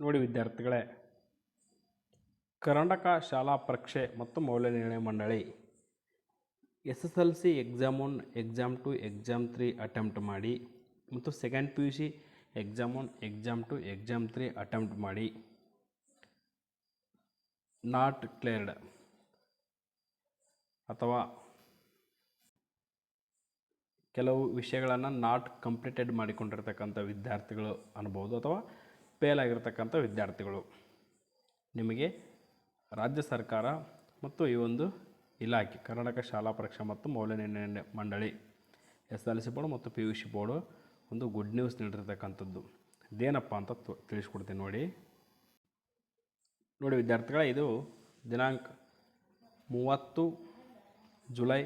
ನೋಡಿ ವಿದ್ಯಾರ್ಥಿಗಳೇ, ಕರ್ನಾಟಕ ಶಾಲಾ ಪರೀಕ್ಷೆ ಮತ್ತು ಮೌಲ್ಯ ನಿರ್ಣಯ ಮಂಡಳಿ S S L C exam one, exam two, exam three attempt ಮಾಡಿ ಮತ್ತು second P U C exam one, exam two, exam three attempt ಮಾಡಿ. ನಾಟ್ ಕ್ಲಿಯರ್ಡ್ ಅಥವಾ ಕೆಲವು ವಿಷಯಗಳನ್ನು ನಾಟ್ ಕಂಪ್ಲೀಟೆಡ್ ಮಾಡಿಕೊಂಡಿರ್ತಕ್ಕಂಥ ವಿದ್ಯಾರ್ಥಿಗಳು ಅನ್ಬೋದು ಅಥವಾ ಫೇಲ್ ಆಗಿರ್ತಕ್ಕಂಥ ವಿದ್ಯಾರ್ಥಿಗಳು. ನಿಮಗೆ ರಾಜ್ಯ ಸರ್ಕಾರ ಮತ್ತು ಈ ಒಂದು ಇಲಾಖೆ, ಕರ್ನಾಟಕ ಶಾಲಾ ಪರೀಕ್ಷಾ ಮತ್ತು ಮೌಲ್ಯ ನಿರ್ಣಯ ಮಂಡಳಿ, ಎಸ್ ಎಲ್ ಸಿ ಬೋರ್ಡ್ ಮತ್ತು ಪಿ ಯು ಸಿ ಬೋರ್ಡು ಒಂದು ಗುಡ್ ನ್ಯೂಸ್ ನೀಡಿರ್ತಕ್ಕಂಥದ್ದು. ಇದೇನಪ್ಪ ಅಂತ ತಿಳಿಸ್ಕೊಡ್ತೀನಿ ನೋಡಿ. ನೋಡಿ ವಿದ್ಯಾರ್ಥಿಗಳ, ಇದು ದಿನಾಂಕ ಮೂವತ್ತು ಜುಲೈ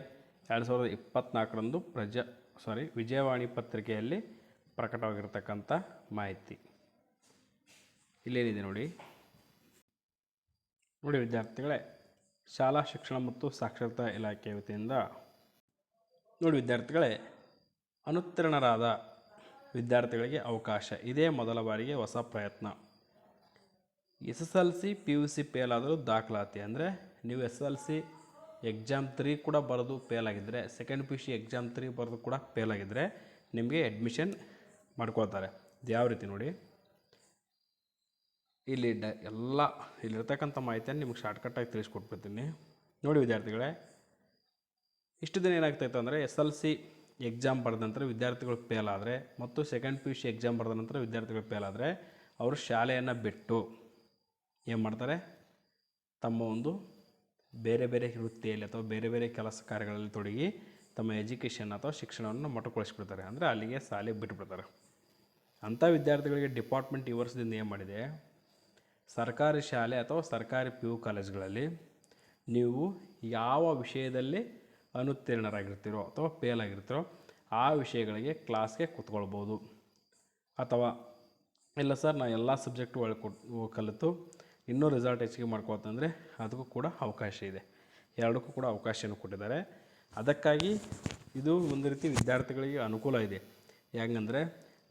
ಎರಡು ಸಾವಿರದ ಇಪ್ಪತ್ತ್ನಾಲ್ಕರಂದು ಪ್ರಜಾ ಸಾರಿ ವಿಜಯವಾಣಿ ಪತ್ರಿಕೆಯಲ್ಲಿ ಪ್ರಕಟವಾಗಿರ್ತಕ್ಕಂಥ ಮಾಹಿತಿ. ಇಲ್ಲೇನಿದೆ ನೋಡಿ. ನೋಡಿ ವಿದ್ಯಾರ್ಥಿಗಳೇ, ಶಾಲಾ ಶಿಕ್ಷಣ ಮತ್ತು ಸಾಕ್ಷರತಾ ಇಲಾಖೆ ವತಿಯಿಂದ ನೋಡಿ ವಿದ್ಯಾರ್ಥಿಗಳೇ, ಅನುತ್ತೀರ್ಣರಾದ ವಿದ್ಯಾರ್ಥಿಗಳಿಗೆ ಅವಕಾಶ. ಇದೇ ಮೊದಲ ಬಾರಿಗೆ ಹೊಸ ಪ್ರಯತ್ನ. S S L C P U C fail ದಾಖಲಾತಿ ಅಂದರೆ ನೀವು S L C exam three ಕೂಡ ಬರೆದು ಫೇಲ್ ಆಗಿದ್ದರೆ second P U C exam three ಬರೆದು ಕೂಡ ಫೇಲ್ ಆಗಿದ್ದರೆ ನಿಮಗೆ ಅಡ್ಮಿಷನ್ ಮಾಡ್ಕೊಳ್ತಾರೆ. ಯಾವ ರೀತಿ ನೋಡಿ? ಇಲ್ಲಿ ಡ ಎಲ್ಲ ಇಲ್ಲಿರ್ತಕ್ಕಂಥ ಮಾಹಿತಿಯನ್ನು ನಿಮ್ಗೆ ಶಾರ್ಟ್ಕಟ್ಟಾಗಿ ತಿಳಿಸ್ಕೊಟ್ಬಿಡ್ತೀನಿ. ನೋಡಿ ವಿದ್ಯಾರ್ಥಿಗಳೇ, ಇಷ್ಟು ದಿನ ಏನಾಗ್ತಾಯಿತ್ತು ಅಂದರೆ ಎಸ್ ಎಲ್ ಸಿ ಎಕ್ಸಾಮ್ ಬರೆದ ನಂತರ ವಿದ್ಯಾರ್ಥಿಗಳು ಫೇಲ್ ಆದರೆ ಮತ್ತು second P U C exam ಬರೆದ ನಂತರ ವಿದ್ಯಾರ್ಥಿಗಳು ಫೇಲ್ ಆದರೆ ಅವರು ಶಾಲೆಯನ್ನು ಬಿಟ್ಟು ಏನು ಮಾಡ್ತಾರೆ? ತಮ್ಮ ಒಂದು ಬೇರೆ ಬೇರೆ ವೃತ್ತಿಯಲ್ಲಿ ಅಥವಾ ಬೇರೆ ಬೇರೆ ಕೆಲಸ ಕಾರ್ಯಗಳಲ್ಲಿ ತೊಡಗಿ ತಮ್ಮ ಎಜುಕೇಷನ್ ಅಥವಾ ಶಿಕ್ಷಣವನ್ನು ಮೊಟಕೊಳಿಸ್ಬಿಡ್ತಾರೆ ಅಂದರೆ ಅಲ್ಲಿಗೆ ಶಾಲೆ ಬಿಟ್ಬಿಡ್ತಾರೆ. ಅಂಥ ವಿದ್ಯಾರ್ಥಿಗಳಿಗೆ ಡಿಪಾರ್ಟ್ಮೆಂಟ್ ಈ ವರ್ಷದಿಂದ ಏನು ಮಾಡಿದೆ? ಸರ್ಕಾರಿ ಶಾಲೆ ಅಥವಾ ಸರ್ಕಾರಿ ಪಿ ಯು ಕಾಲೇಜ್ಗಳಲ್ಲಿ ನೀವು ಯಾವ ವಿಷಯದಲ್ಲಿ ಅನುತ್ತೀರ್ಣರಾಗಿರ್ತೀರೋ ಅಥವಾ ಫೇಲ್ ಆಗಿರ್ತೀರೋ ಆ ವಿಷಯಗಳಿಗೆ ಕ್ಲಾಸ್ಗೆ ಕೂತ್ಕೊಳ್ಬೋದು. ಅಥವಾ ಇಲ್ಲ ಸರ್ ನಾನು ಎಲ್ಲ ಸಬ್ಜೆಕ್ಟು ಒಳಗೆ ಕೊಟ್ಟು ಕಲಿತು ಇನ್ನೂ ರಿಸಲ್ಟ್ ಹೆಚ್ಚಿಗೆ ಮಾಡ್ಕೊತಂದರೆ ಅದಕ್ಕೂ ಕೂಡ ಅವಕಾಶ ಇದೆ. ಎರಡಕ್ಕೂ ಕೂಡ ಅವಕಾಶವನ್ನು ಕೊಟ್ಟಿದ್ದಾರೆ. ಅದಕ್ಕಾಗಿ ಇದು ಒಂದು ರೀತಿ ವಿದ್ಯಾರ್ಥಿಗಳಿಗೆ ಅನುಕೂಲ ಇದೆ. ಹೆಂಗಂದರೆ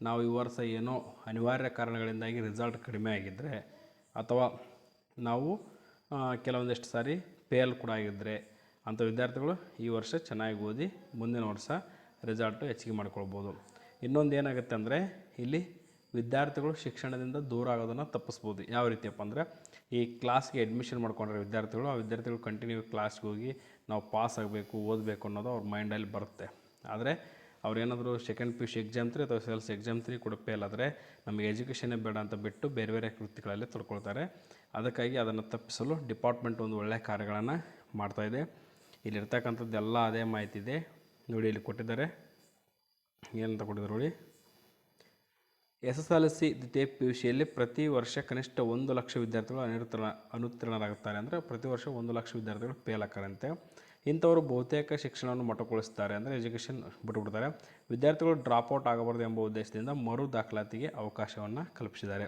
ನಾವು ಈ ವರ್ಷ ಏನೋ ಅನಿವಾರ್ಯ ಕಾರಣಗಳಿಂದಾಗಿ ರಿಸಲ್ಟ್ ಕಡಿಮೆ ಆಗಿದ್ದರೆ ಅಥವಾ ನಾವು ಕೆಲವೊಂದಿಷ್ಟು ಸಾರಿ ಫೇಲ್ ಕೂಡ ಆಗಿದ್ದರೆ ಅಂಥ ವಿದ್ಯಾರ್ಥಿಗಳು ಈ ವರ್ಷ ಚೆನ್ನಾಗಿ ಓದಿ ಮುಂದಿನ ವರ್ಷ ರಿಸಲ್ಟು ಹೆಚ್ಚಿಗೆ ಮಾಡ್ಕೊಳ್ಬೋದು. ಇನ್ನೊಂದು ಏನಾಗುತ್ತೆ ಅಂದರೆ, ಇಲ್ಲಿ ವಿದ್ಯಾರ್ಥಿಗಳು ಶಿಕ್ಷಣದಿಂದ ದೂರ ಆಗೋದನ್ನು ತಪ್ಪಿಸ್ಬೋದು. ಯಾವ ರೀತಿಯಪ್ಪ ಅಂದರೆ, ಈ ಕ್ಲಾಸ್ಗೆ ಅಡ್ಮಿಷನ್ ಮಾಡ್ಕೊಂಡ್ರೆ ವಿದ್ಯಾರ್ಥಿಗಳು, ಆ ವಿದ್ಯಾರ್ಥಿಗಳು ಕಂಟಿನ್ಯೂ ಕ್ಲಾಸ್ಗೆ ಹೋಗಿ ನಾವು ಪಾಸ್ ಆಗಬೇಕು, ಓದಬೇಕು ಅನ್ನೋದು ಅವ್ರ ಮೈಂಡಲ್ಲಿ ಬರುತ್ತೆ. ಆದರೆ ಅವ್ರೇನಾದರೂ second P U C exam three ಅಥವಾ ಸೆಲ್ಸ್ ಎಕ್ಸಾಮ್ ತ್ರೀ ಕೂಡ ಫೇಲ್ ಆದರೆ ನಮಗೆ ಎಜುಕೇಷನೇ ಬೇಡ ಅಂತ ಬಿಟ್ಟು ಬೇರೆ ಬೇರೆ ವೃತ್ತಿಗಳಲ್ಲಿ ತೊಡ್ಕೊಳ್ತಾರೆ. ಅದಕ್ಕಾಗಿ ಅದನ್ನು ತಪ್ಪಿಸಲು ಡಿಪಾರ್ಟ್ಮೆಂಟ್ ಒಂದು ಒಳ್ಳೆಯ ಕಾರ್ಯಗಳನ್ನು ಮಾಡ್ತಾಯಿದೆ ಇಲ್ಲಿರ್ತಕ್ಕಂಥದ್ದೆಲ್ಲ ಅದೇ ಮಾಹಿತಿ ಇದೆ. ನೋಡಿ ಇಲ್ಲಿ ಕೊಟ್ಟಿದ್ದಾರೆ. ಏನಂತ ಕೊಟ್ಟಿದ್ದಾರೆ ನೋಡಿ. ಎಸ್ ಎಸ್ ಎಲ್ ಸಿ ದ್ವಿತೀಯ ಪಿ ಯು ಸಿಯಲ್ಲಿ ಪ್ರತಿ ವರ್ಷ ಕನಿಷ್ಠ ಒಂದು ಲಕ್ಷ ವಿದ್ಯಾರ್ಥಿಗಳು ಅನುತ್ತೀರ್ಣ ಅನುತ್ತೀರ್ಣರಾಗುತ್ತಾರೆ. ಅಂದರೆ ಪ್ರತಿ ವರ್ಷ ಒಂದು ಲಕ್ಷ ವಿದ್ಯಾರ್ಥಿಗಳು ಫೇಲ್ ಆಗ್ತಾರಂತೆ. ಇಂಥವರು ಬಹುತೇಕ ಶಿಕ್ಷಣವನ್ನು ಮೊಟಕುಗೊಳಿಸ್ತಾರೆ ಅಂದರೆ ಎಜುಕೇಷನ್ ಬಿಟ್ಟುಬಿಡ್ತಾರೆ ವಿದ್ಯಾರ್ಥಿಗಳು ಡ್ರಾಪ್ಔಟ್ ಆಗಬಾರ್ದು ಎಂಬ ಉದ್ದೇಶದಿಂದ ಮರು ದಾಖಲಾತಿಗೆ ಅವಕಾಶವನ್ನು ಕಲ್ಪಿಸಿದ್ದಾರೆ.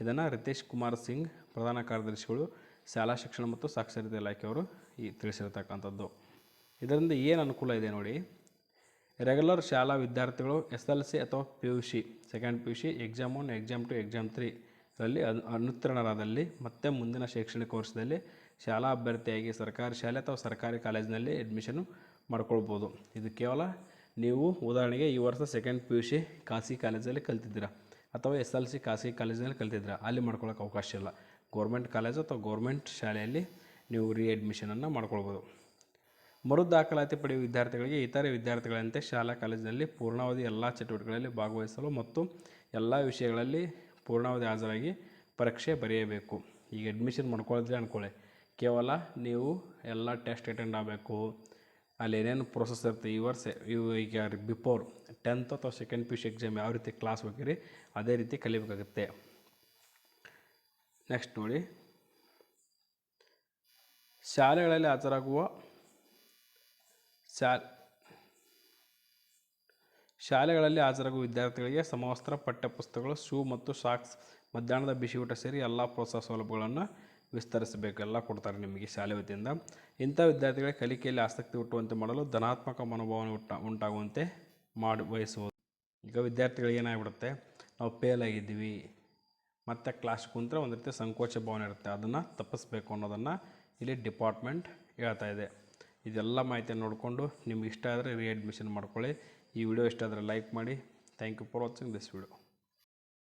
ಇದನ್ನು ರಿತೇಶ್ ಕುಮಾರ್ ಸಿಂಗ್, ಪ್ರಧಾನ ಕಾರ್ಯದರ್ಶಿಗಳು, ಶಾಲಾ ಶಿಕ್ಷಣ ಮತ್ತು ಸಾಕ್ಷರತೆ ಇಲಾಖೆಯವರು ಈ ತಿಳಿಸಿರ್ತಕ್ಕಂಥದ್ದು. ಇದರಿಂದ ಏನು ಅನುಕೂಲ ಇದೆ ನೋಡಿ. ರೆಗ್ಯುಲರ್ ಶಾಲಾ ವಿದ್ಯಾರ್ಥಿಗಳು ಎಸ್ ಎಲ್ ಸಿ ಅಥವಾ P U C, second P U C, exam one, exam two, exam three ರಲ್ಲಿ ಅನು ಅನುತ್ತೀರ್ಣರಾದಲ್ಲಿ ಮತ್ತೆ ಮುಂದಿನ ಶೈಕ್ಷಣಿಕ ವರ್ಷದಲ್ಲಿ ಶಾಲಾ ಅಭ್ಯರ್ಥಿಯಾಗಿ ಸರ್ಕಾರಿ ಶಾಲೆ ಅಥವಾ ಸರ್ಕಾರಿ ಕಾಲೇಜಿನಲ್ಲಿ ಅಡ್ಮಿಷನು ಮಾಡ್ಕೊಳ್ಬೋದು. ಇದು ಕೇವಲ ನೀವು ಉದಾಹರಣೆಗೆ ಈ ವರ್ಷ ಸೆಕೆಂಡ್ ಪಿ ಯು ಸಿ ಖಾಸಗಿ ಕಾಲೇಜಲ್ಲಿ ಕಲ್ತಿದ್ದೀರಾ ಅಥವಾ ಎಸ್ ಎಲ್ ಸಿ ಖಾಸಗಿ ಕಾಲೇಜಿನಲ್ಲಿ ಕಲ್ತಿದ್ದೀರಾ, ಅಲ್ಲಿ ಮಾಡ್ಕೊಳ್ಳೋಕೆ ಅವಕಾಶ ಇಲ್ಲ. ಗೌರ್ಮೆಂಟ್ ಕಾಲೇಜು ಅಥವಾ ಗೌರ್ಮೆಂಟ್ ಶಾಲೆಯಲ್ಲಿ ನೀವು ರೀ ಅಡ್ಮಿಷನನ್ನು ಮಾಡ್ಕೊಳ್ಬೋದು. ಮರು ದಾಖಲಾತಿ ಪಡೆಯುವ ವಿದ್ಯಾರ್ಥಿಗಳಿಗೆ ಇತರೆ ವಿದ್ಯಾರ್ಥಿಗಳಂತೆ ಶಾಲಾ ಕಾಲೇಜಿನಲ್ಲಿ ಪೂರ್ಣಾವಧಿ ಎಲ್ಲ ಚಟುವಟಿಕೆಗಳಲ್ಲಿ ಭಾಗವಹಿಸಲು ಮತ್ತು ಎಲ್ಲ ವಿಷಯಗಳಲ್ಲಿ ಪೂರ್ಣಾವಧಿ ಹಾಜರಾಗಿ ಪರೀಕ್ಷೆ ಬರೆಯಬೇಕು. ಈಗ ಅಡ್ಮಿಷನ್ ಮಾಡ್ಕೊಳ್ಳಿದ್ರೆ ಅಂದ್ಕೊಳ್ಳಿ ಕೇವಲ ನೀವು ಎಲ್ಲ ಟೆಸ್ಟ್ ಅಟೆಂಡ್ ಆಗಬೇಕು. ಅಲ್ಲಿ ಏನೇನು ಪ್ರೊಸೆಸ್ ಇರುತ್ತೆ, ಈ ವರ್ಷ ಇವು ಈಗ ಬಿಫೋರ್ ಟೆಂತ್ ಅಥವಾ second P U C exam ಯಾವ ರೀತಿ ಕ್ಲಾಸ್ ಹೋಗಿರಿ ಅದೇ ರೀತಿ ಕಲಿಬೇಕಾಗುತ್ತೆ. ನೆಕ್ಸ್ಟ್ ನೋಡಿ. ಶಾಲೆಗಳಲ್ಲಿ ಹಾಜರಾಗುವ ಶಾ ಶಾಲೆಗಳಲ್ಲಿ ಹಾಜರಾಗುವ ವಿದ್ಯಾರ್ಥಿಗಳಿಗೆ ಸಮವಸ್ತ್ರ, ಪಠ್ಯಪುಸ್ತಕಗಳು, ಶೂ ಮತ್ತು ಸಾಕ್ಸ್, ಮಧ್ಯಾಹ್ನದ ಬಿಸಿ ಊಟ ಸೇರಿ ಎಲ್ಲ ಪ್ರೋತ್ಸಾಹ ಸೌಲಭ್ಯಗಳನ್ನು ವಿಸ್ತರಿಸಬೇಕು. ಎಲ್ಲ ಕೊಡ್ತಾರೆ ನಿಮಗೆ ಶಾಲೆ ವತಿಯಿಂದ. ಇಂಥ ವಿದ್ಯಾರ್ಥಿಗಳಿಗೆ ಕಲಿಕೆಯಲ್ಲಿ ಆಸಕ್ತಿ ಹುಟ್ಟುವಂತೆ ಮಾಡಲು ಧನಾತ್ಮಕ ಮನೋಭಾವನೆ ಉಂಟ ಉಂಟಾಗುವಂತೆ ಮಾಡಿ ವಹಿಸುವುದು ಈಗ ವಿದ್ಯಾರ್ಥಿಗಳಿಗೆ ಏನಾಗ್ಬಿಡುತ್ತೆ? ನಾವು ಫೇಲ್ ಆಗಿದ್ದೀವಿ. ಮತ್ತು ಕ್ಲಾಸ್ ಕುಂತ್ರೆ ಒಂದು ರೀತಿ ಸಂಕೋಚ ಭಾವನೆ ಇರುತ್ತೆ. ಅದನ್ನು ತಪ್ಪಿಸ್ಬೇಕು ಅನ್ನೋದನ್ನು ಇಲ್ಲಿ ಡಿಪಾರ್ಟ್ಮೆಂಟ್ ಹೇಳ್ತಾ ಇದೆ. ಇದೆಲ್ಲ ಮಾಹಿತಿಯನ್ನು ನೋಡಿಕೊಂಡು ನಿಮ್ಗೆ ಇಷ್ಟ ಆದರೆ ರೀ ಅಡ್ಮಿಷನ್ ಮಾಡ್ಕೊಳ್ಳಿ. ಈ ವಿಡಿಯೋ ಇಷ್ಟ ಆದರೆ ಲೈಕ್ ಮಾಡಿ. Thank you for watching this video